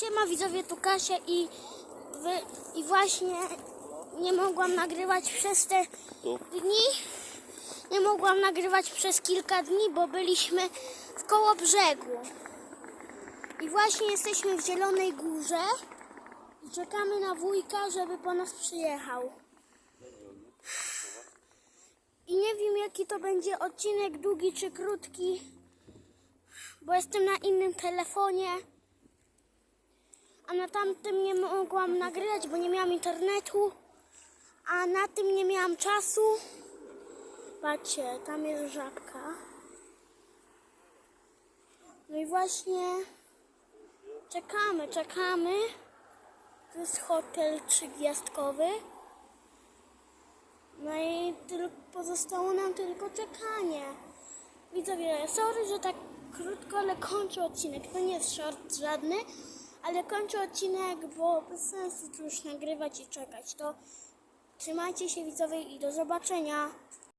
Siema widzowie, tu Kasia i, wy, i właśnie nie mogłam nagrywać przez te Tu. dni. Nie mogłam nagrywać przez kilka dni, bo byliśmy w koło brzegu. I właśnie jesteśmy w Zielonej Górze i czekamy na wujka, żeby po nas przyjechał. I nie wiem jaki to będzie odcinek, długi czy krótki, bo jestem na innym telefonie. Na tamtym nie mogłam nagrywać, bo nie miałam internetu. A na tym nie miałam czasu. Patrzcie, tam jest żabka. No i właśnie czekamy, czekamy. To jest hotel trzygwiazdkowy. No i tyl- pozostało nam tylko czekanie. Widzowie, sorry, że tak krótko, ale kończę odcinek. To nie jest short żadny, ale kończę odcinek, bo bez sensu tu już nagrywać i czekać. To trzymajcie się widzowie i do zobaczenia.